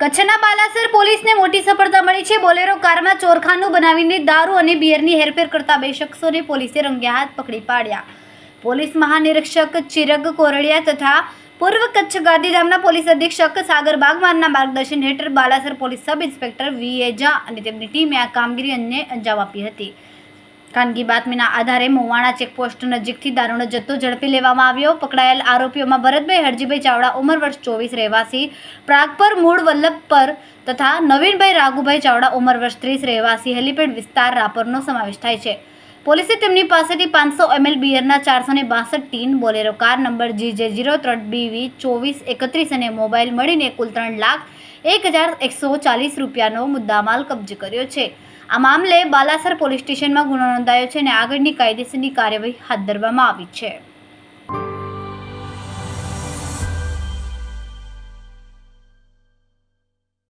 કચ્છના બાલાસર પોલીસને મોટી સફળતા મળી છે. બોલેરો કારમાં ચોરખાનું બનાવીને દારૂ અને બિયરની હેરફેર કરતા બે શખ્સોને પોલીસે રંગે હાથ પકડી પાડ્યા. પોલીસ મહાનિરીક્ષક ચિરગ કોરડિયા તથા પૂર્વ કચ્છ ગાંધીધામના પોલીસ અધિક્ષક સાગર બાગવાનના માર્ગદર્શન હેઠળ Balasar police sub inspector V એજા અને તેમની ટીમે આ કામગીરી અન્ય અંજામ આપી હતી. ખાનગી બાતમીના આધારે મોવાણા ચેકપોસ્ટ નજીકથી દારૂનો જથ્થો ઝડપી લેવામાં આવ્યો. પકડાયેલ આરોપીઓમાં ભરતભાઈ હરજીભાઈ ચાવડા, ઉંમર વર્ષ ચોવીસ રહેવાસી પ્રાગપર મૂળ વલ્લભપર તથા નવીનભાઈ રાઘુભાઈ ચાવડા, ઉંમર વર્ષ ત્રીસ રહેવાસી, હેલીપેડ વિસ્તાર રાપરનો સમાવેશ થાય છે. પોલીસે તેમની પાસેથી પાંચસો એમએલ બિયરના ચારસો ને બાસઠ tin, Bolero car number G J zero ત્રણ બીવી ચોવીસ એકત્રીસ અને મોબાઈલ મળીને કુલ ત્રણ લાખ એક હજાર એકસો ચાલીસ રૂપિયાનો મુદ્દામાલ કબજે કર્યો છે. આ મામલે બાલાસર પોલીસ સ્ટેશનમાં ગુનો નોંધાયો છે અને આગળની કાયદેસરની કાર્યવાહી હાથ ધરવામાં આવી છે.